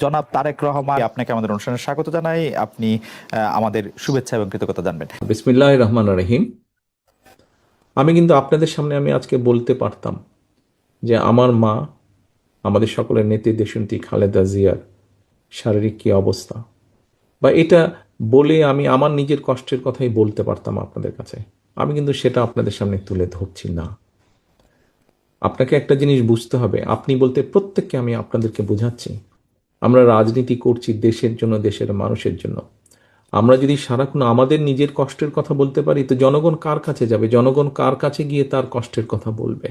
জনাব তারেক রহমান, আপনাকে আমাদের অনুষ্ঠানে স্বাগত জানাই। আপনি আমাদের শুভেচ্ছা এবং কৃতজ্ঞতা জানবেন। বিসমিল্লাহ রহমান রহিম। আমি কিন্তু আপনাদের সামনে আমি আজকে বলতে পারতাম যে আমার মা, আমাদের সকলের নেত্রী দেশন্তী খালেদা জিয়ার শারীরিক কী অবস্থা? বা এটা বলে আমি আমার নিজের কষ্টের কথাই বলতে পারতাম আপনাদের কাছে। আমি কিন্তু সেটা আপনাদের সামনে তুলে ধরছি না। আপনাকে একটা জিনিস বুঝতে হবে। আপনি বলতে প্রত্যেককে আমি আপনাদেরকে বোঝাচ্ছি। আমরা রাজনীতি করছি দেশের জন্য, দেশের মানুষের জন্য। আমরা যদি সারাক্ষণ আমাদের নিজের কষ্টের কথা বলতে পারি, তো জনগণ কার কাছে যাবে? জনগণ কার কাছে গিয়ে তার কষ্টের কথা বলবে?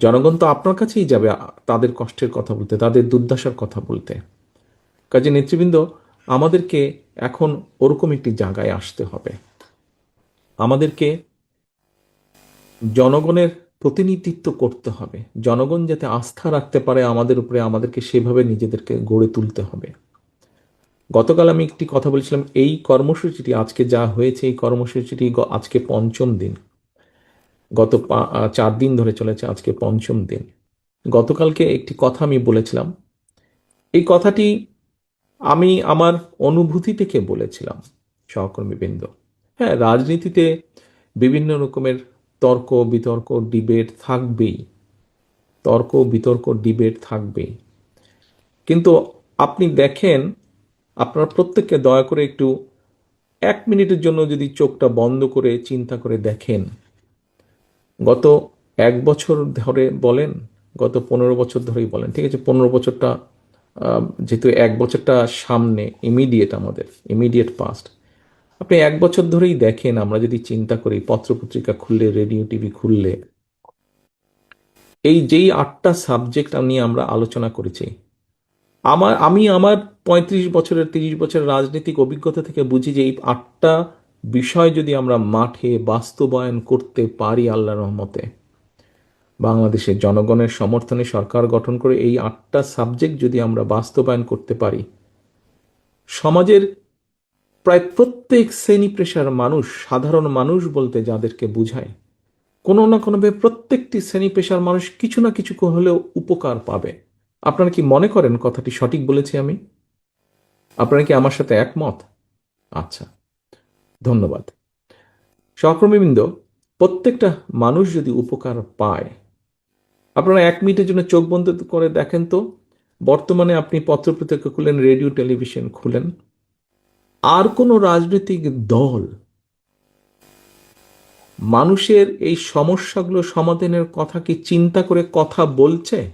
জনগণ তো আপনার কাছেই যাবে তাদের কষ্টের কথা বলতে, তাদের দুর্দশার কথা বলতে। কাজে নেতৃবৃন্দ, আমাদেরকে এখন ওরকম একটি জায়গায় আসতে হবে। আমাদেরকে জনগণের প্রতিনিধিত্ব করতে হবে। জনগণ যাতে আস্থা রাখতে পারে আমাদের উপরে, আমাদেরকে সেভাবে নিজেদেরকে গড়ে তুলতে হবে। গতকাল আমি একটি কথা বলেছিলাম, এই কর্মসূচিটি, আজকে যা হয়েছে এই কর্মসূচিটি আজকে পঞ্চম দিন। গত চার দিন ধরে চলেছে আজকে পঞ্চম দিন। গতকালকে একটি কথা আমি বলেছিলাম। এই কথাটি আমি আমার অনুভূতি থেকে বলেছিলাম, সহকর্মীবৃন্দ। হ্যাঁ রাজনীতিতে বিভিন্ন রকমের তর্ক, বিতর্ক, ডিবেট থাকবেই। তর্ক, বিতর্ক, ডিবেট থাকবেই। কিন্তু আপনি দেখেন, আপনারা প্রত্যেককে দয়া করে একটু এক মিনিটের জন্য যদি চোখটা বন্ধ করে, চিন্তা করে দেখেন। গত এক বছর ধরে বলেন, গত পনেরো বছর ধরেই বলেন, ঠিক আছে? পনেরো বছরটা যেহেতু এক বছরটা সামনে ইমিডিয়েট আমাদের ইমিডিয়েট পাস্ট আপনি এক বছর ধরেই দেখেন, আমরা যদি চিন্তা করি, পত্রপত্রিকা খুললে, রেডিও, টিভি খুললে, এই যেই আটটা সাবজেক্ট নিয়ে আমরা আলোচনা করেছি, আমার, আমি আমার পঁয়ত্রিশ বছরের, তিরিশ বছরের রাজনৈতিক অভিজ্ঞতা থেকে বুঝি যে এই আটটা বিষয় যদি আমরা মাঠে বাস্তবায়ন করতে পারি আল্লাহ রহমতে, বাংলাদেশের জনগণের সমর্থনে সরকার গঠন করে এই আটটা সাবজেক্ট যদি আমরা বাস্তবায়ন করতে পারি, সমাজের প্রায় প্রত্যেক শ্রেণি পেশার মানুষ সাধারণ মানুষ বলতে যাদেরকে বুঝায়, কোনো না কোনোভাবে প্রত্যেকটি শ্রেণি পেশার মানুষ কিছু না কিছু হলেও উপকার পাবে। আপনারা কি মনে করেন কথাটি সঠিক বলেছি আমি? আপনারা কি আমার সাথে একমত? আচ্ছা ধন্যবাদ। সহকর্মীবৃন্দ, প্রত্যেকটা মানুষ যদি উপকার পায়, আপনারা এক মিনিটের জন্য চোখ বন্ধ করে দেখেন তো। বর্তমানে আপনি পত্রপত্রিকা খুলেন, রেডিও, টেলিভিশন খুলেন। আর কোনো রাজনৈতিক দল মানুষের এই সমস্যাগুলো সমাধানের কথা কি চিন্তা করে কথা বলছে?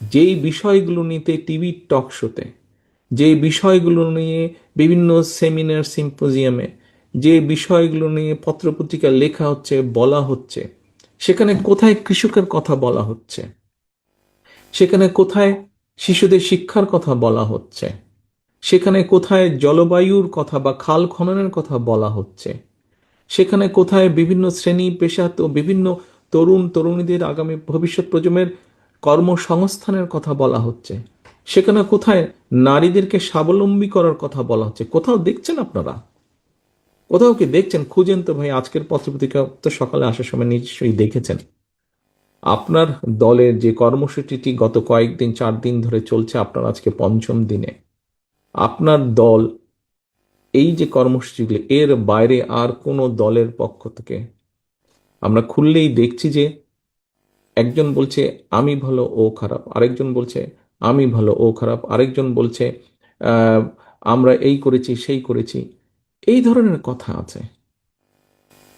যেই বিষয়গুলো নিতে টিভি টক শোতে যে বিষয়গুলো নিয়ে বিভিন্ন সেমিনার, সিম্পোজিয়ামে যে বিষয়গুলো নিয়ে পত্রপত্রিকা লেখা হচ্ছে, বলা হচ্ছে, সেখানে কোথায় কৃষকের কথা বলা হচ্ছে? সেখানে কোথায় শিশুদের শিক্ষার কথা বলা হচ্ছে? সেখানে কোথায় জলবায়ুর কথা বা খাল খননের কথা বলা হচ্ছে। সেখানে কোথায় বিভিন্ন শ্রেণি পেশা তো বিভিন্ন তরুণ তরুণীদের আগামী ভবিষ্যৎ প্রজন্মের কর্মসংস্থানের কথা বলা হচ্ছে। সেখানে কোথায় নারীদেরকে স্বাবলম্বী করার কথা বলা হচ্ছে। কোথাও দেখছেন আপনারা? কোথাও কি দেখছেন? খুঁজেন তো ভাই, আজকের পত্রপত্রিকা তো সকালে আসার সময় নিশ্চয়ই দেখেছেন। আপনার দলের যে কর্মসূচিটি গত কয়েকদিন, চার দিন ধরে চলছে, আপনার আজকে পঞ্চম দিনে। আপনার দল, এই যে কর্মসূচিগুলি, এর বাইরে আর কোনো দলের পক্ষ থেকে? আমরা খুললেই দেখছি যে একজন বলছে, আমি ভালো, ও খারাপ। আরেকজন বলছে, আমি ভালো, ও খারাপ। আরেকজন বলছে আমরা এই করেছি, সেই করেছি। এই ধরনের কথা আছে।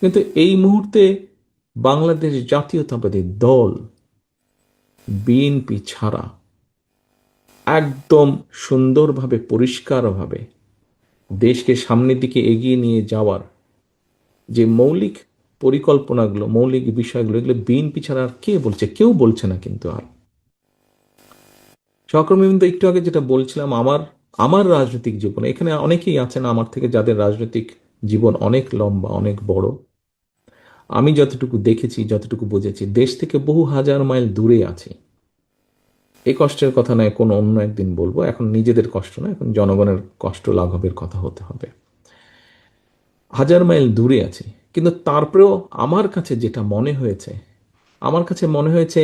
কিন্তু এই মুহূর্তে বাংলাদেশ জাতীয়তাবাদী দল, বিএনপি ছাড়া একদম সুন্দরভাবে, পরিষ্কারভাবে দেশকে সামনের দিকে এগিয়ে নিয়ে যাওয়ার যে মৌলিক পরিকল্পনাগুলো, মৌলিক বিষয়গুলো, এগুলো বিএনপি ছাড়া আর কে বলছে? কেউ বলছে না কিন্তু আর। সহকর্মীবৃন্দ একটু আগে যেটা বলছিলাম, আমার আমার রাজনৈতিক জীবনে, এখানে অনেকেই আছেন, আমার থেকে যাদের রাজনৈতিক জীবন অনেক লম্বা, অনেক বড়। আমি যতটুকু দেখেছি, যতটুকু বুঝেছি, দেশ থেকে বহু হাজার মাইল দূরে আছি। এই কষ্টের কথা নয়, কোনো অন্য একদিন বলব। এখন নিজেদের কষ্ট না এখন জনগণের কষ্ট লাঘবের কথা হতে হবে। হাজার মাইল দূরে আছি, কিন্তু তারপরেও আমার কাছে যেটা মনে হয়েছে, আমার কাছে মনে হয়েছে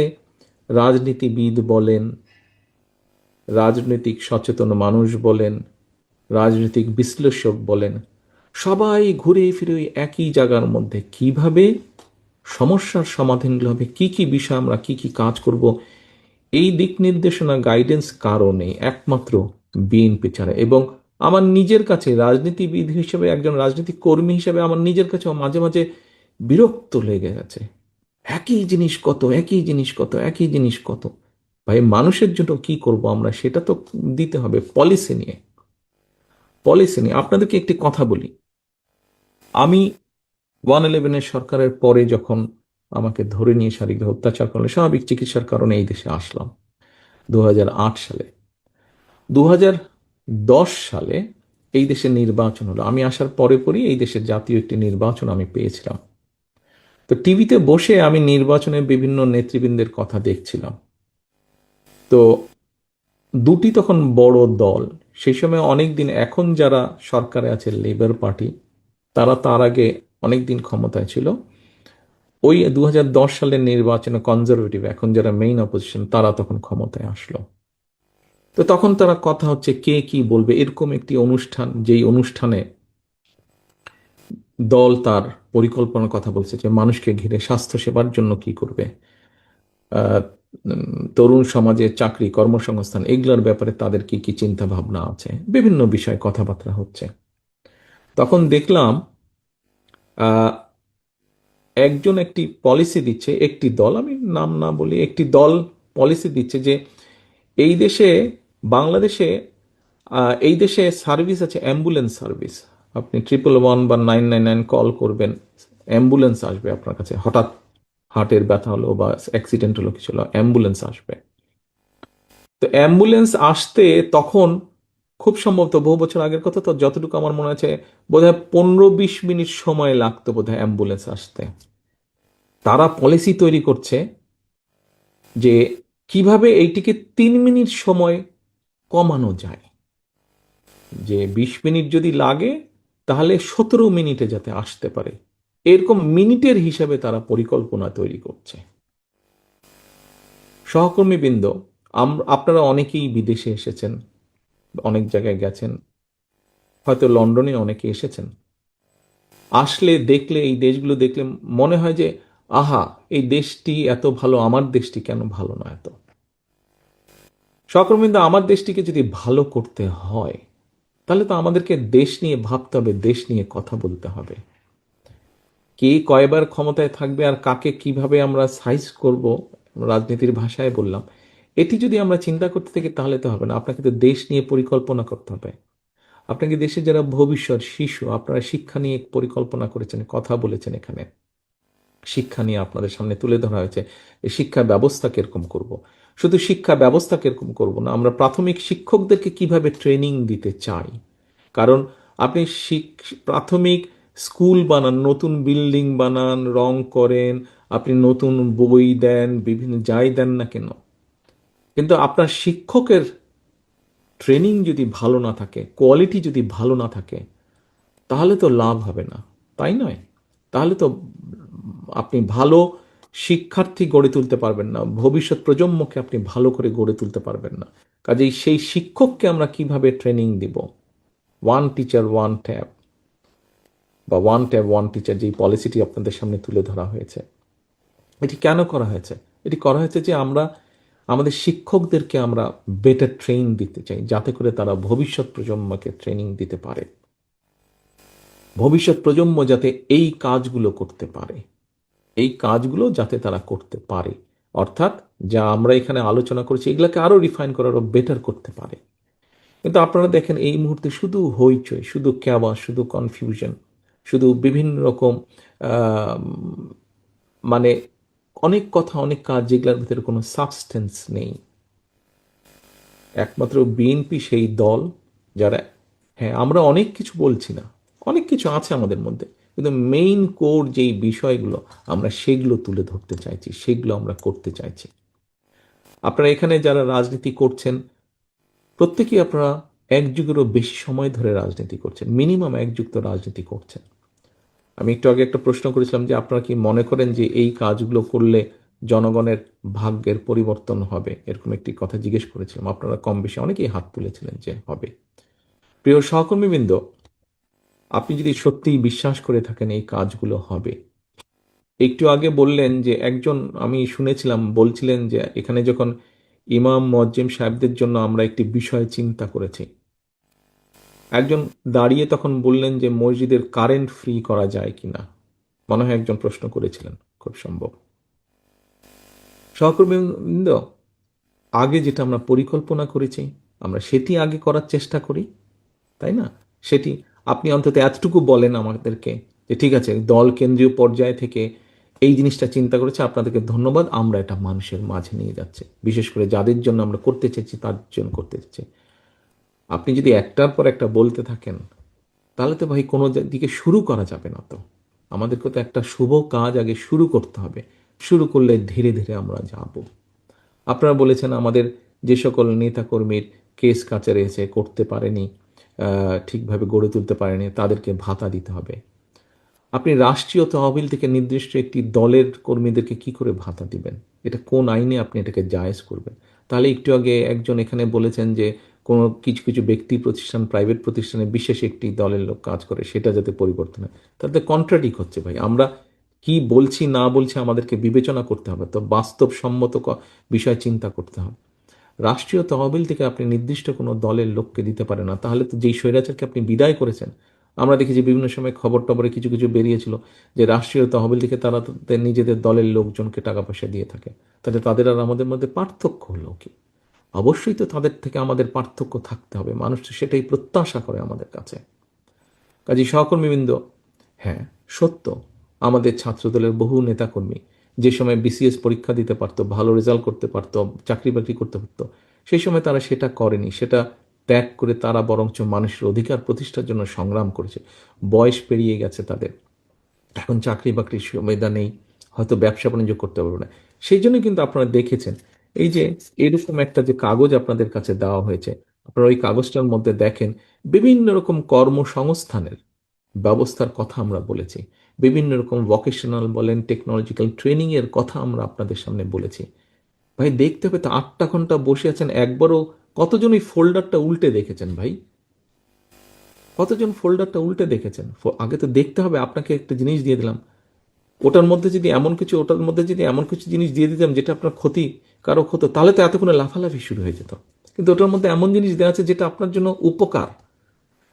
রাজনীতিবিদ বলেন, রাজনৈতিক সচেতন মানুষ বলেন, রাজনৈতিক বিশ্লেষক বলেন, সবাই ঘুরে ফিরে একই জায়গার মধ্যে কীভাবে সমস্যার সমাধানগুলো হবে, কী কী বিষয় আমরা কী কী কাজ করব এই দিক নির্দেশনা গাইডেন্স কারণে একমাত্র বিএনপি ছাড়া এবং আমার নিজের কাছে রাজনীতিবিদ হিসেবে একজন রাজনৈতিক কর্মী হিসেবে আমার নিজের কাছে মাঝে মাঝে বিরক্ত লেগে গেছে। একই জিনিস কত, একই জিনিস কত, একই জিনিস কত। ভাই, মানুষের জন্য কি করব আমরা সেটা তো দিতে হবে পলিসি নিয়ে। পলিসি নিয়ে আপনাদেরকে একটি কথা বলি। আমি ওয়ান ইলেভেনের সরকারের পরে যখন আমাকে ধরে নিয়ে শারীরিক অত্যাচার করলে স্বাভাবিক চিকিৎসার কারণে এই দেশে আসলাম। দু হাজার আট সালে। দু হাজার দশ সালে এই দেশে নির্বাচন হলো। আমি আসার পরে পরই এই দেশের জাতীয় একটি নির্বাচন আমি পেয়েছিলাম। তো টিভিতে বসে আমি নির্বাচনে বিভিন্ন নেতৃবৃন্দের কথা দেখছিলাম। তো দুটি তখন বড় দল। সেই সময় অনেক দিন এখন যারা সরকারে আছে লেবার পার্টি তারা তার আগে অনেক দিন ক্ষমতায় ছিল। ওই দু হাজার দশ সালের নির্বাচনে কনজারভেটিভ এখন যারা মেইন অপোজিশন তারা তখন ক্ষমতায় আসলো। তো তখন তারা কথা হচ্ছে কে কি বলবে, এরকম একটি অনুষ্ঠান, যেই অনুষ্ঠানে দল তার পরিকল্পনার কথা বলছে যে মানুষকে ঘিরে স্বাস্থ্য সেবার জন্য কি করবে। তরুণ সমাজে চাকরি, কর্মসংস্থান, এগুলোর ব্যাপারে তাদের কি কি চিন্তা ভাবনা আছে, বিভিন্ন বিষয়ে কথাবার্তা হচ্ছে। তখন দেখলাম একজন একটি পলিসি দিচ্ছে, একটি দল, আমি নাম না বলি, একটি দল পলিসি দিচ্ছে যে এই দেশে, বাংলাদেশে এই দেশে সার্ভিস আছে অ্যাম্বুলেন্স সার্ভিস আপনি ট্রিপল ওয়ান বা নাইন নাইন নাইন কল করবেন অ্যাম্বুলেন্স আসবে আপনার কাছে। হঠাৎ হার্টের ব্যথা হলো বা অ্যাক্সিডেন্ট হলো, কিছু হলো অ্যাম্বুলেন্স আসবে। তো অ্যাম্বুলেন্স আসতে তখন খুব সম্ভবত বহু বছর আগের কথা, তো যতটুকু আমার মনে আছে, বোধহয় পনেরো বিশ মিনিট সময় লাগতো বোধহয় অ্যাম্বুলেন্স আসতে। তারা পলিসি তৈরি করছে যে কীভাবে এইটিকে তিন মিনিট সময় কমানো যায়। যে বিশ মিনিট যদি লাগে, তাহলে সতেরো মিনিটে যাতে আসতে পারে। এরকম মিনিটের হিসাবে তারা পরিকল্পনা তৈরি করছে। সহকর্মীবৃন্দ আপনারা অনেকেই বিদেশে এসেছেন। অনেক জায়গায় গেছেন। হয়তো লন্ডনে অনেকে এসেছেন। আসলে দেখলে, এই দেশগুলো দেখলে মনে হয় যে, আহা, এই দেশটি এত ভালো, আমার দেশটি কেন ভালো না এত? সহকর্মীবৃন্দ, আমার দেশটিকে যদি ভালো করতে হয়, তাহলে তো আমাদেরকে দেশ নিয়ে ভাবতে হবে, দেশ নিয়ে কথা বলতে হবে। কে কয়বার ক্ষমতায় থাকবে আর কাকে কীভাবে আমরা সাইজ করব? রাজনীতির ভাষায় বললাম। এটি যদি আমরা চিন্তা করতে থাকি, তাহলে তো হবে না। আপনাকে তো দেশ নিয়ে পরিকল্পনা করতে হবে। আপনাকে দেশে যারা ভবিষ্যৎ, শিশু, আপনারা শিক্ষা নিয়ে পরিকল্পনা করেছেন, কথা বলেছেন এখানে। শিক্ষা নিয়ে আপনাদের সামনে তুলে ধরা হয়েছে। শিক্ষা ব্যবস্থা কীরকম করব। শুধু শিক্ষা ব্যবস্থা কীরকম করব না, আমরা প্রাথমিক শিক্ষকদেরকে কীভাবে ট্রেনিং দিতে চাই? কারণ আপনি প্রাথমিক স্কুল বানান, নতুন বিল্ডিং বানান, রং করেন, আপনি নতুন বই দেন, বিভিন্ন যাই দেন না কেন কিন্তু আপনার শিক্ষকের ট্রেনিং যদি ভালো না থাকে, কোয়ালিটি যদি ভালো না থাকে, তাহলে তো লাভ হবে না। তাই নয়? তাহলে তো আপনি ভালো শিক্ষার্থী গড়ে তুলতে পারবেন না, ভবিষ্যৎ প্রজন্মকে আপনি ভালো করে গড়ে তুলতে পারবেন না। কাজেই সেই শিক্ষককে আমরা কীভাবে ট্রেনিং দিব? ওয়ান টিচার ওয়ান ট্যাব বা ওয়ান ট্যাব ওয়ান টিচার যেই পলিসিটি আপনাদের সামনে তুলে ধরা হয়েছে। এটি কেন করা হয়েছে? এটি করা হয়েছে যে আমরা আমাদের শিক্ষকদেরকে আমরা বেটার ট্রেনিং দিতে চাই, যাতে করে তারা ভবিষ্যৎ প্রজন্মকে ট্রেনিং দিতে পারে। ভবিষ্যৎ প্রজন্ম যাতে এই কাজগুলো করতে পারে। এই কাজগুলো যাতে তারা করতে পারে। অর্থাৎ যা আমরা এখানে আলোচনা করেছি, এগুলোকে আরও রিফাইন করে, আরও বেটার করতে পারে। কিন্তু আপনারা দেখেন, এই মুহূর্তে শুধু হইচই, শুধু ক্যাবা শুধু কনফিউশন শুধু বিভিন্ন রকম মানে অনেক কথা, অনেক কাজ যেগুলোর ভিতরে কোনো সাবস্টেন্স নেই। একমাত্র বিএনপি সেই দল যারা হ্যাঁ আমরা অনেক কিছু বলছি না, অনেক কিছু আছে আমাদের মধ্যে, কিন্তু মেইন কোর যেই বিষয়গুলো, আমরা সেগুলো তুলে ধরতে চাইছি, সেগুলো আমরা করতে চাইছি। আপনারা এখানে যারা রাজনীতি করছেন, প্রত্যেকেই আপনারা এক যুগেরও বেশি সময় ধরে রাজনীতি করছেন মিনিমাম এক যুগ তো রাজনীতি করছেন। আমি একটু আগে একটা প্রশ্ন করেছিলাম যে আপনারা কি মনে করেন যে এই কাজগুলো করলে জনগণের ভাগ্যের পরিবর্তন হবে? এরকম একটি কথা জিজ্ঞেস করেছিলাম। আপনারা কম বেশি অনেকেই হাত তুলেছিলেন যে হবে। প্রিয় সহকর্মীবৃন্দ, আপনি যদি সত্যিই বিশ্বাস করে থাকেন এই কাজগুলো হবে। একটু আগে বললেন যে একজন, আমি শুনেছিলাম, বলছিলেন যে এখানে যখন ইমাম মজ্জিম সাহেবদের জন্য আমরা একটি বিষয় চিন্তা করেছি একজন দাঁড়িয়ে তখন বললেন যে, মসজিদের কারেন্ট ফ্রি করা যায় কিনা? মনে হয় একজন প্রশ্ন করেছিলেন, খুব সম্ভব। সহকর্মীবৃন্দ, আগে যেটা আমরা পরিকল্পনা করেছি, আমরা সেটি আগে করার চেষ্টা করি, তাই না? সেটি আপনি অন্তত এতটুকু বলেন আমাদেরকে যে, ঠিক আছে, দল কেন্দ্রীয় পর্যায় থেকে এই জিনিসটা চিন্তা করেছে, আপনাদেরকে ধন্যবাদ, আমরা এটা মানুষের মাঝে নিয়ে যাচ্ছে। বিশেষ করে যাদের জন্য আমরা করতে চেয়েছি তার জন্য করতে চেয়েছি। আপনি যদি একটার পর একটা বলতে থাকেন, তাহলে তো ভাই কোনো দিকে শুরু করা যাবে না তো। আমাদেরকে তো একটা শুভ কাজ আগে শুরু করতে হবে। শুরু করলে ধীরে ধীরে আমরা যাব। আপনারা বলেছেন আমাদের যে সকল নেতাকর্মীর কেস কাচারে এসে করতে পারেনি ঠিকভাবে গড়ে তুলতে পারেনি, তাদেরকে ভাতা দিতে হবে। আপনি রাষ্ট্রীয় তহবিল থেকে নির্দিষ্ট একটি দলের কর্মীদেরকে কি করে ভাতা দিবেন? এটা কোন আইনে আপনি এটাকে জায়েজ করবেন? তাহলে একটু আগে একজন এখানে বলেছেন যে কোনো কিছু কিছু ব্যক্তি প্রতিষ্ঠান প্রাইভেট প্রতিষ্ঠানে বিশেষ একটি দলের লোক কাজ করে, সেটা যাতে পরিবর্তন হয়। তাতে কন্ট্রাডিক হচ্ছে ভাই। আমরা কি বলছি, না বলছি আমাদেরকে বিবেচনা করতে হবে। তো বাস্তবসম্মত বিষয় চিন্তা করতে হবে। রাষ্ট্রীয় তহবিল থেকে আপনি নির্দিষ্ট কোনো দলের লোককে দিতে পারেন না। তাহলে তো যেই স্বৈরাচারকে আপনি বিদায় করেছেন, আমরা দেখেছি বিভিন্ন সময় খবর টবরে কিছু কিছু বেরিয়েছিল যে রাষ্ট্রীয় তহবিল থেকে তারা নিজেদের দলের লোকজনকে টাকা পয়সা দিয়ে থাকে। তাহলে তাদের আর আমাদের মধ্যে পার্থক্য হলো কি? অবশ্যই তো তাদের থেকে আমাদের পার্থক্য থাকতে হবে। মানুষ সেটাই প্রত্যাশা করে আমাদের কাছে। কাজী সহকর্মীবৃন্দ হ্যাঁ সত্য। আমাদের ছাত্রদলের বহু নেতাকর্মী যে সময় বিসিএস পরীক্ষা দিতে পারতো, ভালো রেজাল্ট করতে পারতো, চাকরি বাকরি করতে পারতো, সেই সময় তারা সেটা করেনি। সেটা ত্যাগ করে তারা বরঞ্চ মানুষের অধিকার প্রতিষ্ঠার জন্য সংগ্রাম করেছে। বয়স পেরিয়ে গেছে তাদের। এখন চাকরি বাকরির সুবিধা নেই। হয়তো ব্যবসা বাণিজ্য করতে পারবে না। সেই জন্য কিন্তু আপনারা দেখেছেন এই যে এরকম একটা যে কাগজ আপনাদের কাছে দেওয়া হয়েছে, আপনারা ওই কাগজটার মধ্যে দেখেন বিভিন্ন রকম কর্মসংস্থানের ব্যবস্থার কথা আমরা বলেছি, বিভিন্ন রকম ভোকেশনাল বলেন টেকনোলজিক্যাল ট্রেনিং এর কথা আমরা আপনাদের সামনে বলেছি। ভাই, দেখতে হবে তো আটটা ঘণ্টা বসে আছেন, একবারও কতজন ওই ফোল্ডারটা উল্টে দেখেছেন ভাই? কতজন ফোল্ডারটা উল্টে দেখেছেন? আগে তো দেখতে হবে, আপনাকে একটা জিনিস দিয়ে দিলাম। ওটার মধ্যে যদি এমন কিছু, ওটার মধ্যে যদি এমন কিছু জিনিস দিয়ে দিতাম, যেটা আপনার ক্ষতি কারও হতো তাহলে তো এতক্ষণে লাফালাফি শুরু হয়ে যেত। কিন্তু ওটার মধ্যে এমন জিনিস দেওয়া আছে যেটা আপনার জন্য উপকার।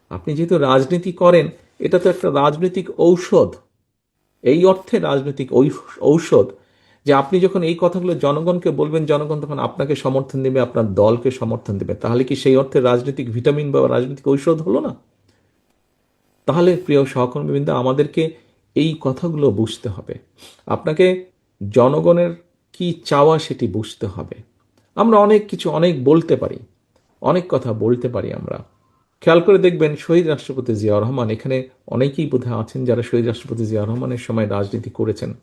আপনি যেহেতু রাজনীতি করেন, এটা তো একটা রাজনৈতিক ঔষধ। এই অর্থে রাজনৈতিক ঔষ- ঔষধ যে আপনি যখন এই কথাগুলো জনগণকে বলবেন, জনগণ তখন আপনাকে সমর্থন দেবে, আপনার দলকে সমর্থন দেবে। তাহলে কি সেই অর্থে রাজনৈতিক ভিটামিন বা রাজনৈতিক ঔষধ হলো না? তাহলে প্রিয় সহকর্মীবৃন্দ, আমাদেরকে এই কথাগুলো বুঝতে হবে। আপনাকে জনগণের কি চাওয়া সেটি বুঝতে হবে। আমরা অনেক কিছু, অনেক বলতে পারি। অনেক কথা বলতে পারি আমরা। খেয়াল করে দেখবেন শহীদ রাষ্ট্রপতি জিয়া রহমান এখানে অনেকেই বোধহয় আছেন যারা শহীদ রাষ্ট্রপতি জিয়া রহমানের সময় রাজনীতি করেছেন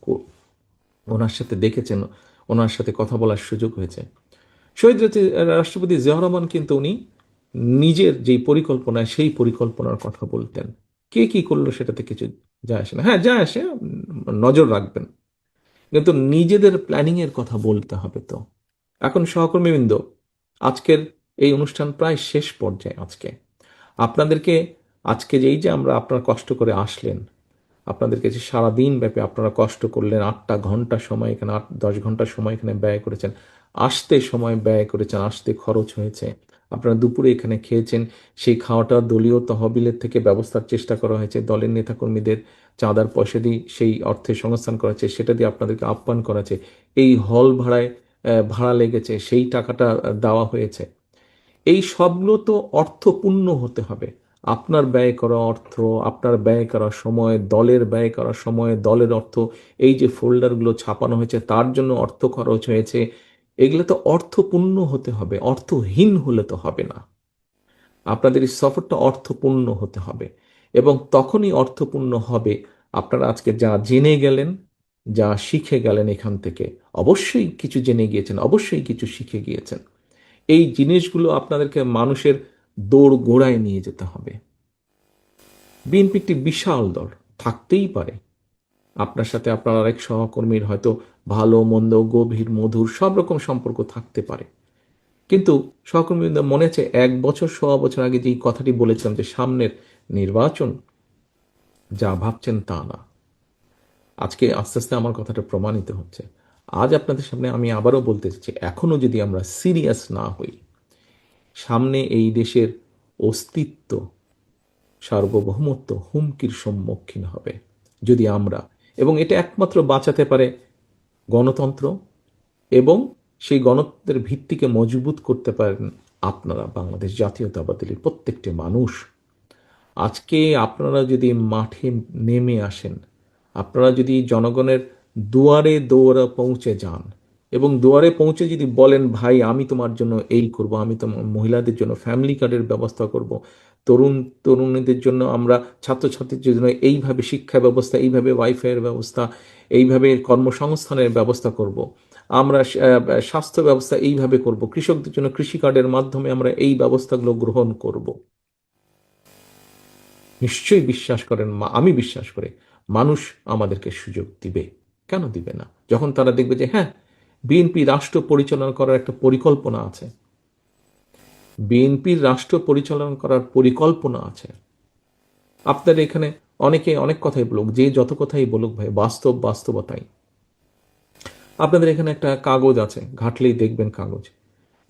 ওনার সাথে দেখেছেন, ওনার সাথে কথা বলার সুযোগ হয়েছে। শহীদ রাষ্ট্রপতি জিয়া রহমান কিন্তু উনি নিজের যেই পরিকল্পনা, সেই পরিকল্পনার কথা বলতেন। কে কি করল সেটাতে কিছু যায় আসে না। হ্যাঁ যায় আসে, নজর রাখবেন। কিন্তু নিজেদের প্ল্যানিং এর কথা বলতে হবে তো। এখন সহকর্মীবৃন্দ, আজকের এই অনুষ্ঠান প্রায় শেষ পর্যায়ে আজকে। আপনাদেরকে আজকে যেই যে আমরা আপনারা কষ্ট করে আসলেন, আপনাদেরকে যে সারাদিন ব্যাপী আপনারা কষ্ট করলেন, আটটা ঘণ্টা সময় এখানে, আট, দশ ঘণ্টা সময় এখানে ব্যয় করেছেন, আসতে সময় ব্যয় করেছেন, আসতে খরচ হয়েছে আপনারা দুপুরে এখানে খেয়েছেন। সেই খাওয়াটা দলীয় তহবিলের থেকে ব্যবস্থার চেষ্টা করা হয়েছে। দলের নেতাকর্মীদের চাঁদার পয়সা দিয়ে সেই অর্থে সংস্থান করা হয়েছে সেটা দিয়ে আপনাদেরকে আপ্যায়ন করা এই হল ভাড়ায় ভাড়া লেগেছে, সেই টাকাটা দেওয়া হয়েছে। এই সবগুলো তো অর্থপূর্ণ হতে হবে। আপনার ব্যয় করা অর্থ, আপনার ব্যয় করা সময়, দলের ব্যয় করা সময়, দলের অর্থ, এই যে ফোল্ডারগুলো ছাপানো হয়েছে, তার জন্য অর্থ খরচ হয়েছে। এগুলো তো অর্থপূর্ণ হতে হবে, অর্থহীন হলে তো হবে না। আপনাদের এই সফরটা অর্থপূর্ণ হতে হবে এবং তখনই অর্থপূর্ণ হবে আপনারা আজকে যা জেনে গেলেন, যা শিখে গেলেন এখান থেকে, অবশ্যই কিছু জেনে গিয়েছেন, অবশ্যই কিছু শিখে গিয়েছেন। এই জিনিসগুলো আপনাদেরকে মানুষের দৌড় গোড়ায় নিয়ে যেতে হবে। বিএনপি একটি বিশাল দল, থাকতেই পারে। আপনার সাথে আপনার আরেক সহকর্মীর হয়তো ভালো, মন্দ, গভীর, মধুর সব রকম সম্পর্ক থাকতে পারে। কিন্তু সহকর্মীদের মনে আছে এক বছর, সোয়া বছর আগে যে এই কথাটি বলেছিলাম যে সামনের নির্বাচন, যা ভাবছেন তা না। আজকে আস্তে আস্তে আমার কথাটা প্রমাণিত হচ্ছে। আজ আপনাদের সামনে আমি আবারও বলতে চাচ্ছি, এখনও যদি আমরা সিরিয়াস না হই, সামনে এই দেশের অস্তিত্ব, সার্বভৌমত্ব হুমকির সম্মুখীন হবে, যদি আমরা, এবং এটা একমাত্র বাঁচাতে পারে গণতন্ত্র এবং সেই গণতন্ত্রের ভিত্তিকে মজবুত করতে পারেন আপনারা, বাংলাদেশ জাতীয়তাবাদী প্রত্যেকটি মানুষ। আজকে আপনারা যদি মাঠে নেমে আসেন, আপনারা যদি জনগণের দুয়ারে দৌড়া পৌঁছে যান এবং দুয়ারে পৌঁছে যদি বলেন, ভাই, আমি তোমার জন্য এই করব, আমি তোমার মহিলাদের জন্য ফ্যামিলি কার্ডের ব্যবস্থা করব, তরুণ তরুণীদের জন্য আমরা ছাত্রছাত্রীদের জন্য এইভাবে শিক্ষা ব্যবস্থা, এইভাবে ওয়াইফাইয়ের ব্যবস্থা এইভাবে কর্মসংস্থানের ব্যবস্থা করব। আমরা স্বাস্থ্য ব্যবস্থা এইভাবে করব। কৃষকদের জন্য কৃষি কার্ডের মাধ্যমে আমরা এই ব্যবস্থাগুলো গ্রহণ করব। নিশ্চয়ই বিশ্বাস করেন মা, আমি বিশ্বাস করি মানুষ আমাদেরকে সুযোগ দিবে। কেন দিবে না? যখন তারা দেখবে যে হ্যাঁ বিএনপি রাষ্ট্র পরিচালনা করার একটা পরিকল্পনা আছে। বিএনপির রাষ্ট্র পরিচালনা করার পরিকল্পনা আছে। আপনার এখানে অনেকে অনেক কথাই বলুক, যে যত কথাই বলুক ভাই, বাস্তব বাস্তবতাই। আপনাদের এখানে একটা কাগজ আছে, ঘাটলেই দেখবেন কাগজ,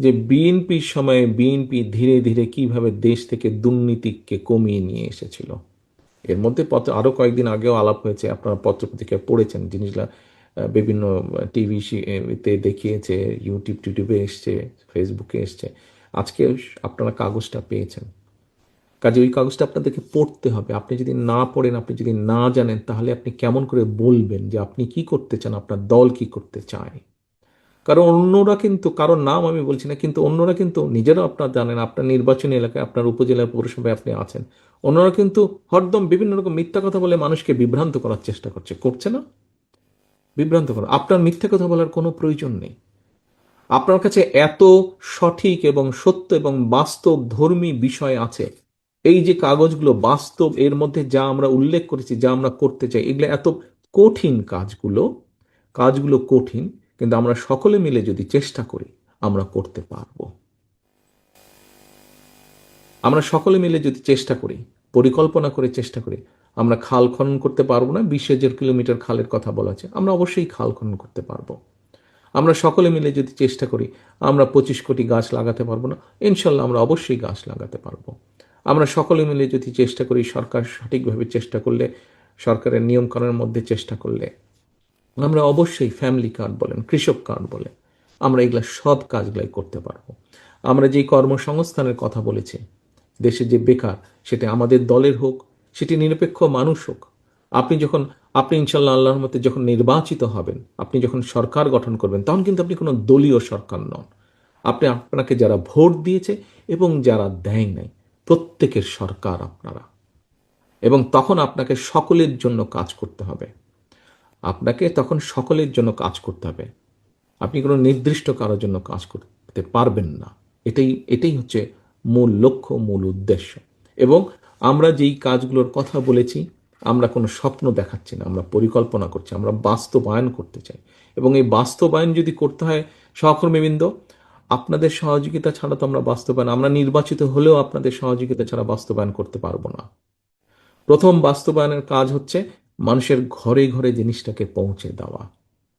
যে বিএনপির সময়ে বিএনপি ধীরে ধীরে কীভাবে দেশ থেকে দুর্নীতিকে কমিয়ে নিয়ে এসেছিল। এর মধ্যে পত্র আরও কয়েকদিন আগেও আলাপ হয়েছে, আপনারা পত্রপত্রিকায় পড়েছেন, জিনিসগুলা বিভিন্ন টিভি তে দেখিয়েছে, ইউটিউব, টিউটিউবে এসছে ফেসবুকে এসছে। আজকে আপনারা কাগজটা পেয়েছেন। কাজে ওই কাগজটা আপনাদেরকে পড়তে হবে। আপনি যদি না পড়েন, আপনি যদি না জানেন, তাহলে আপনি কেমন করে বলবেন যে আপনি কি করতে চান, আপনার দল কি করতে চায়? কারণ অন্যরা কিন্তু, কারোর নাম আমি বলছি না, কিন্তু অন্যরা কিন্তু নিজেরা আপনার জানেন, আপনার নির্বাচনী এলাকায়, আপনার উপজেলা পৌরসভায় আপনি আছেন। অন্যরা কিন্তু হরদম বিভিন্ন রকম মিথ্যা কথা বলে মানুষকে বিভ্রান্ত করার চেষ্টা করছে। করছে না? বিভ্রান্ত করা। আপনার মিথ্যা কথা বলার কোনো প্রয়োজন নেই। আপনার কাছে এত সঠিক এবং সত্য এবং বাস্তব ধর্মী বিষয় আছে এই যে কাগজগুলো বাস্তব, এর মধ্যে যা আমরা উল্লেখ করেছি, যা আমরা করতে চাই, এগুলো এত কঠিন কাজগুলো কাজগুলো কঠিন, কিন্তু আমরা সকলে মিলে যদি চেষ্টা করি, আমরা করতে পারব। আমরা সকলে মিলে যদি চেষ্টা করি, পরিকল্পনা করে চেষ্টা করি, আমরা খাল খনন করতে পারব না, বিশ হাজার কিলোমিটার খালের কথা বলা আছে, আমরা অবশ্যই খাল খনন করতে পারব। আমরা সকলে মিলে যদি চেষ্টা করি, আমরা পঁচিশ কোটি গাছ লাগাতে পারব না, ইনশাল্লাহ আমরা অবশ্যই গাছ লাগাতে পারব। আমরা সকলে মিলে যদি চেষ্টা করি সরকার সঠিকভাবে চেষ্টা করলে, সরকারের নিয়মকানুনের মধ্যে চেষ্টা করলে, আমরা অবশ্যই ফ্যামিলি কার্ড বলেন, কৃষক কার্ড বলেন, আমরা এগুলো সব কাজগুলাই করতে পারব। আমরা যেই কর্মসংস্থানের কথা বলেছি, দেশে যে বেকার, সেটা আমাদের দলের হোক, সেটি নিরপেক্ষ মানুষ হোক, আপনি যখন, আপনি ইনশাল্লাহ আল্লাহর মতে যখন নির্বাচিত হবেন, আপনি যখন সরকার গঠন করবেন, তখন কিন্তু আপনি কোনো দলীয় সরকার নন। আপনি আপনাকে যারা ভোট দিয়েছে এবং যারা দেয় নাই প্রত্যেকের সরকার আপনারা। এবং তখন আপনাকে সকলের জন্য কাজ করতে হবে। আপনাকে তখন সকলের জন্য কাজ করতে হবে। আপনি কোনো নির্দিষ্ট কারোর জন্য কাজ করতে পারবেন না। এটাই এটাই হচ্ছে মূল লক্ষ্য, মূল উদ্দেশ্য। এবং আমরা যেই কাজগুলোর কথা বলেছি, আমরা কোনো স্বপ্ন দেখাচ্ছি না, আমরা পরিকল্পনা করছি, আমরা বাস্তবায়ন করতে চাই। এবং এই বাস্তবায়ন যদি করতে হয় সহকর্মীবৃন্দ আপনাদের সহযোগিতা ছাড়া তো আমরা বাস্তবায়ন, আমরা নির্বাচিত হলেও আপনাদের সহযোগিতা ছাড়া বাস্তবায়ন করতে পারব না। প্রথম বাস্তবায়নের কাজ হচ্ছে মানুষের ঘরে ঘরে জিনিসটাকে পৌঁছে দেওয়া।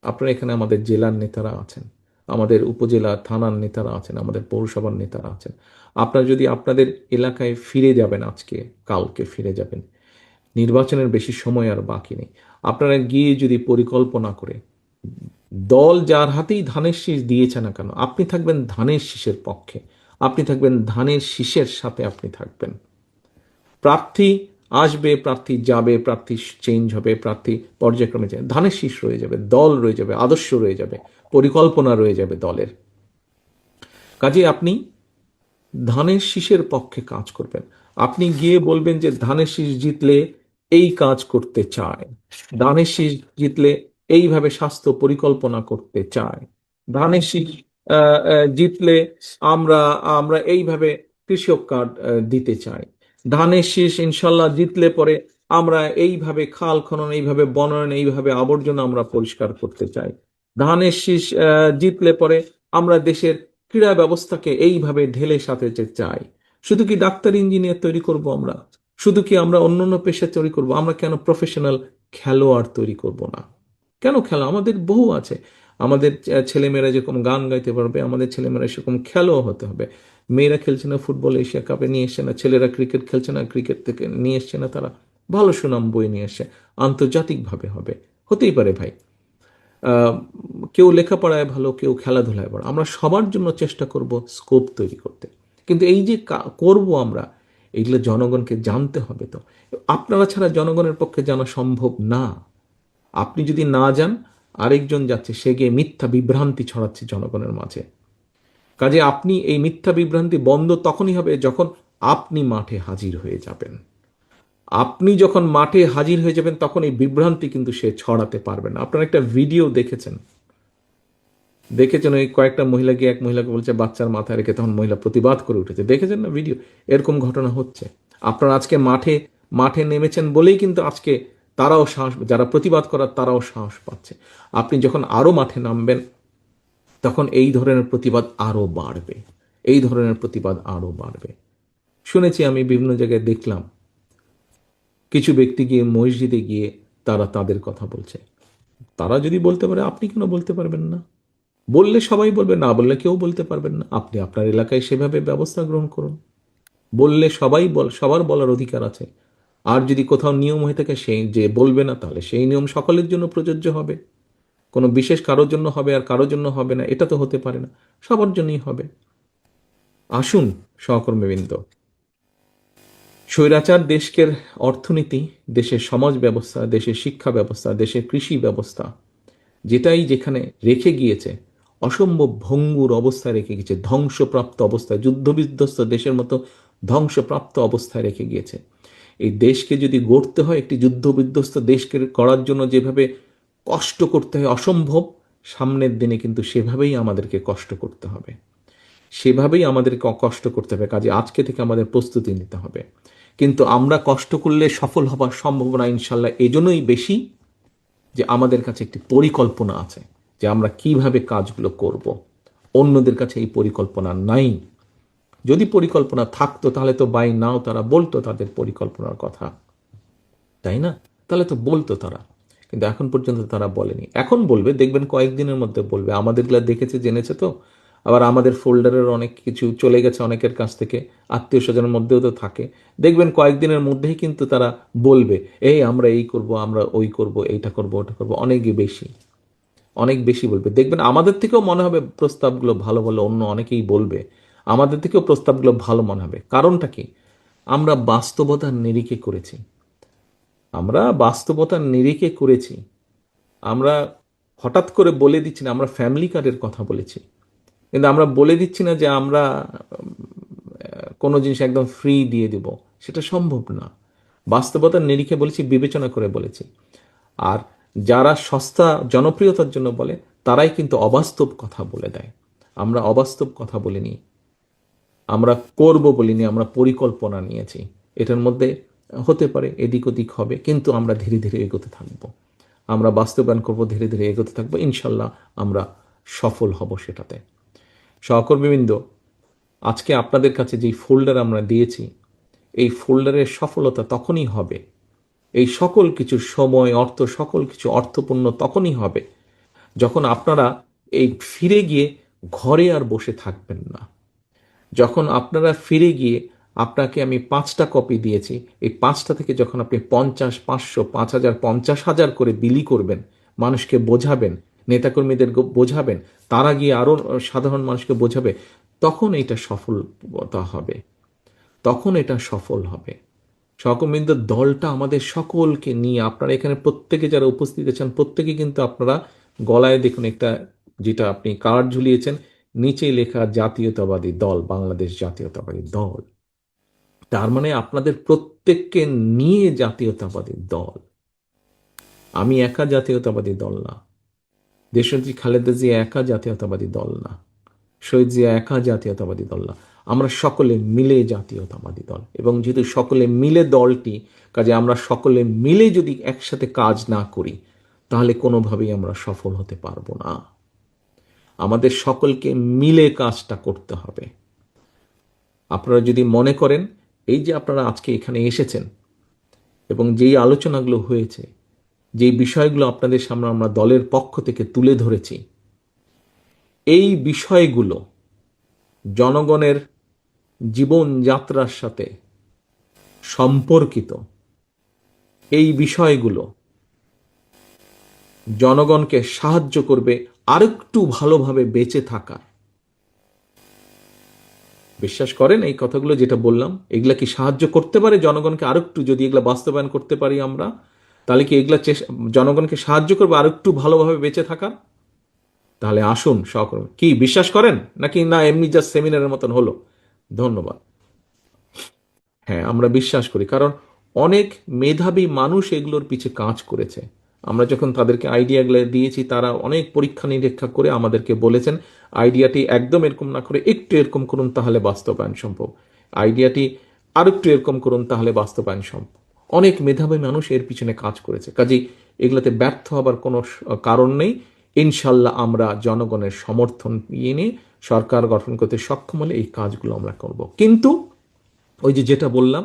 আপনারা এখানে আমাদের জেলার নেতারা আছেন, আমাদের উপজেলা থানার নেতারা আছেন, আমাদের পৌরসভার নেতারা আছেন। আপনারা যদি আপনাদের এলাকায় ফিরে যাবেন আজকে, কালকে ফিরে যাবেন, নির্বাচনের বেশি সময় আর বাকি নেই। আপনারা গিয়ে যদি পরিকল্পনা করে দল যার হাতেই ধানের শীষ দিয়েছে না কেন, আপনি থাকবেন ধানের শীষের পক্ষে। আপনি থাকবেন ধানের শীষের সাথে আপনি থাকবেন। প্রার্থী আসবে, প্রার্থী যাবে, প্রার্থী চেঞ্জ হবে, প্রার্থী পর্যায়ক্রমে ধানের শীষ রয়ে যাবে, দল রয়ে যাবে, আদর্শ রয়ে যাবে, পরিকল্পনা রয়ে যাবে দলের। কাজে আপনি ধানের শীষের পক্ষে কাজ করবেন। আপনি গিয়ে বলবেন যে ধানের শীষ জিতলে এই কাজ করতে চায়। ধানের শীষ জিতলে এইভাবে স্বাস্থ্য পরিকল্পনা করতে চায়। ধানের আহ, জিতলে আমরা আমরা এইভাবে কৃষক কার্ড দিতে চাই। ধানের শীষ ইনশাল্লাহ জিতলে পরে আমরা এইভাবে খাল খনন এইভাবে বনয়ন এইভাবে আবর্জনা আমরা পরিষ্কার করতে চাই। ধানের শীষ জিতলে পরে আমরা দেশের ক্রীড়া ব্যবস্থাকে এইভাবে ঢেলে সাথে চাই। শুধু কি ডাক্তার ইঞ্জিনিয়ার তৈরি করব আমরা? শুধু কি আমরা অন্যান্য পেশা তৈরি করব? আমরা কেন প্রফেশনাল খেলোয়াড় তৈরি করব না? কেন খেলা? আমাদের বহু আছে। আমাদের ছেলেমেয়েরা যেরকম গান গাইতে পারবে, আমাদের ছেলেমেয়েরা সেরকম খেলোয়াড় হতে হবে। মেয়েরা খেলছে না ফুটবল, এশিয়া কাপে নিয়ে এসছে না, ছেলেরা ক্রিকেট খেলছে না, ক্রিকেট থেকে নিয়ে এসছে না, তারা ভালো সুনাম বই নিয়ে এসছে। আন্তর্জাতিকভাবে হবে। হতেই পারে ভাই। কেউ লেখাপড়ায় ভালো, কেউ খেলাধুলায় ভালো। আমরা সবার জন্য চেষ্টা করব স্কোপ তৈরি করতে। কিন্তু এই যে করব আমরা এইগুলো জনগণকে জানতে হবে তো। আপনারা ছাড়া জনগণের পক্ষে জানা সম্ভব না। আপনি যদি না যান, আরেকজন যাচ্ছে, সে গিয়ে মিথ্যা বিভ্রান্তি ছড়াচ্ছে জনগণের মাঝে। কাজে আপনি এই মিথ্যা বিভ্রান্তি বন্ধ তখনই হবে যখন আপনি মাঠে হাজির হয়ে যাবেন। আপনি যখন মাঠে হাজির হয়ে যাবেন, তখন এই বিভ্রান্তি কিন্তু সে ছড়াতে পারবে না। আপনারা একটা ভিডিও দেখেছেন? দেখেছেন ওই কয়েকটা মহিলা গিয়ে এক মহিলাকে বলছে, বাচ্চার মাথায় রেখে তখন মহিলা প্রতিবাদ করে উঠেছে। দেখেছেন না ভিডিও? এরকম ঘটনা হচ্ছে। আপনারা আজকে মাঠে মাঠে নেমেছেন বলেই কিন্তু আজকে তারাও সাহস, যারা প্রতিবাদ করার তারাও সাহস পাচ্ছে। আপনি যখন আরও মাঠে নামবেন, তখন এই ধরনের প্রতিবাদ আরও বাড়বে। এই ধরনের প্রতিবাদ আরও বাড়বে। শুনেছি আমি বিভিন্ন জায়গায় দেখলাম, কিছু ব্যক্তি গিয়ে মসজিদে গিয়ে তারা তাদের কথা বলছে। তারা যদি বলতে পারে, আপনি কেন বলতে পারবেন না? বললে সবাই বলবে, না বললে কেউ বলতে পারবেন না। আপনি আপনার এলাকায় সেভাবে ব্যবস্থা গ্রহণ করুন। বললে সবাই বল, সবার বলার অধিকার আছে। আর যদি কোথাও নিয়ম হয়ে থাকে সেই যে বলবে না, তাহলে সেই নিয়ম সকলের জন্য প্রযোজ্য হবে। কোনো বিশেষ কারোর জন্য হবে আর কারোর জন্য হবে না, এটা তো হতে পারে না, সবার জন্যই হবে। আসুন, সহকর্মীবৃন্দ। স্বৈরাচার দেশকের অর্থনীতি, দেশের সমাজ ব্যবস্থা, দেশের শিক্ষা ব্যবস্থা, দেশের কৃষি ব্যবস্থা, যেটাই যেখানে রেখে গিয়েছে, অসম্ভব ভঙ্গুর অবস্থায় রেখে গিয়েছে, ধ্বংসপ্রাপ্ত অবস্থায়, যুদ্ধবিধ্বস্ত দেশের মতো ধ্বংসপ্রাপ্ত অবস্থায় রেখে গিয়েছে। এই দেশকে যদি গড়তে হয়, একটি যুদ্ধবিধ্বস্ত দেশকে করার জন্য যেভাবে কষ্ট করতে হয় অসম্ভব, সামনের দিনে কিন্তু সেভাবেই আমাদেরকে কষ্ট করতে হবে। সেভাবেই আমাদেরকে কষ্ট করতে হবে, কাজে আজকে থেকে আমাদের প্রস্তুতি নিতে হবে। কিন্তু আমরা কষ্ট করলে সফল হবার সম্ভাবনা ইনশাল্লাহ এজন্যই বেশি যে আমাদের কাছে একটি পরিকল্পনা আছে যে আমরা কীভাবে কাজগুলো করব। অন্যদের কাছে এই পরিকল্পনা নাই। যদি পরিকল্পনা থাকতো, তাহলে তো বাই নাও তারা বলতো তাদের পরিকল্পনার কথা। তাই না? তাহলে তো বলতো তারা। কিন্তু এখন পর্যন্ত তারা বলেনি। এখন বলবে, দেখবেন কয়েকদিনের মধ্যে বলবে। আমাদেরগুলা দেখেছে, জেনেছে তো। আবার আমাদের ফোল্ডারের অনেক কিছু চলে গেছে অনেকের কাছ থেকে। আত্মীয় স্বজনের মধ্যেও তো থাকে। দেখবেন কয়েকদিনের মধ্যেই কিন্তু তারা বলবে, এই আমরা এই করব, আমরা ওই করব, এইটা করব, ওটা করব। অনেক বেশি। অনেক বেশি বলবে। দেখবেন আমাদের থেকেও মনে হবে প্রস্তাবগুলো ভালো ভালো অন্য অনেকেই বলবে। আমাদের থেকেও প্রস্তাবগুলো ভালো মনে হবে। কারণটা কি? আমরা বাস্তবতার নিরিখে করেছি। আমরা বাস্তবতার নিরিখে করেছি। আমরা হঠাৎ করে বলে দিচ্ছি না, আমরা ফ্যামিলি কার্ডের কথা বলেছি। কিন্তু আমরা বলে দিচ্ছি না যে আমরা কোনো জিনিস একদম ফ্রি দিয়ে দেব। সেটা সম্ভব না। বাস্তবতার নিরিখে বলেছি, বিবেচনা করে বলেছি। আর যারা সস্তা জনপ্রিয়তার জন্য বলে, তারাই কিন্তু অবাস্তব কথা বলে দেয়। আমরা অবাস্তব কথা বলিনি। আমরা করব বলিনি আমরা পরিকল্পনা নিয়েছি। এটার মধ্যে হতে পারে এদিক ওদিক হবে, কিন্তু আমরা ধীরে ধীরে এগোতে থাকব। আমরা বাস্তবায়ন করব, ধীরে ধীরে এগোতে থাকব। ইনশাল্লাহ আমরা সফল হব সেটাতে। সহকর্মীবৃন্দ, আজকে আপনাদের কাছে যেই ফোল্ডার আমরা দিয়েছি, এই ফোল্ডারের সফলতা তখনই হবে। এই সকল কিছু সময়, অর্থ, সকল কিছু অর্থপূর্ণ তখনই হবে যখন আপনারা এই ফিরে গিয়ে ঘরে আর বসে থাকবেন না। যখন আপনারা ফিরে গিয়ে আপনাকে আমি পাঁচটা কপি দিয়েছি, এই পাঁচটা থেকে যখন আপনি পঞ্চাশ, পাঁচশো, পাঁচ হাজার, পঞ্চাশ হাজার করে বিলি করবেন, মানুষকে বোঝাবেন, নেতাকর্মীদের বোঝাবেন, তারা গিয়ে আরও সাধারণ মানুষকে বোঝাবে, তখন এটা সফলতা হবে। তখন এটা সফল হবে। সহকর্মীদের দলটা আমাদের সকলকে নিয়ে, আপনারা এখানে প্রত্যেকে যারা উপস্থিত আছেন, প্রত্যেকে কিন্তু আপনারা গলায় দেখুন একটা, যেটা আপনি কার্ড ঝুলিয়েছেন নিচে লেখা জাতীয়তাবাদী দল, বাংলাদেশ জাতীয়তাবাদী দল। তার মানে আপনাদের প্রত্যেককে নিয়ে জাতীয়তাবাদী দল। আমি একা জাতীয়তাবাদী দল না। দেশনেত্রী খালেদা জিয়া একা জাতীয়তাবাদী দল না। শহীদ জিয়া একা জাতীয়তাবাদী দল না। আমরা সকলে মিলে জাতীয়তাবাদী দল। এবং যেহেতু সকলে মিলে দলটি, কাজে আমরা সকলে মিলে যদি একসাথে কাজ না করি, তাহলে কোনোভাবেই আমরা সফল হতে পারব না। আমাদের সকলকে মিলে কাজটা করতে হবে। আপনারা যদি মনে করেন, এই যে আপনারা আজকে এখানে এসেছেন এবং যেই আলোচনাগুলো হয়েছে, যেই বিষয়গুলো আপনাদের সামনে আমরা দলের পক্ষ থেকে তুলে ধরেছি, এই বিষয়গুলো জনগণের জীবনযাত্রার সাথে সম্পর্কিত, এই বিষয়গুলো জনগণকে সাহায্য করবে আরেকটু ভালোভাবে বেঁচে থাকা। বিশ্বাস করেন এই কথাগুলো যেটা বললাম, এগুলা কি সাহায্য করতে পারে জনগণকে? আরেকটু যদি এগুলা বাস্তবায়ন করতে পারি আমরা, তাহলে কি এগুলা জনগণকে সাহায্য করবে আরেকটু ভালোভাবে বেঁচে থাকা তাহলে আসুন, সহকর্মী। কি, বিশ্বাস করেন? নাকি না, এমনি জাস্ট সেমিনারের মতন হলো? ধন্যবাদ। হ্যাঁ আমরা বিশ্বাস করি, কারণ অনেক মেধাবী মানুষ এগুলোর পিছে কাজ করেছে। আমরা যখন তাদেরকে আইডিয়াগুলো দিয়েছি, তারা অনেক পরীক্ষা নিরীক্ষা করে আমাদেরকে বলেছেন আইডিয়াটি একদম এরকম না করে একটু এরকম করুন তাহলে বাস্তবায়ন সম্ভব। আইডিয়াটি আরেকটু এরকম করুন তাহলে বাস্তবায়ন সম্ভব। অনেক মেধাবী মানুষ এর পিছনে কাজ করেছে। কাজেই এগুলোতে ব্যর্থ হবার কোনো কারণ নেই। ইনশাল্লাহ আমরা জনগণের সমর্থন নিয়ে সরকার গঠন করতে সক্ষম হলে এই কাজগুলো আমরা করব। কিন্তু ওই যে যেটা বললাম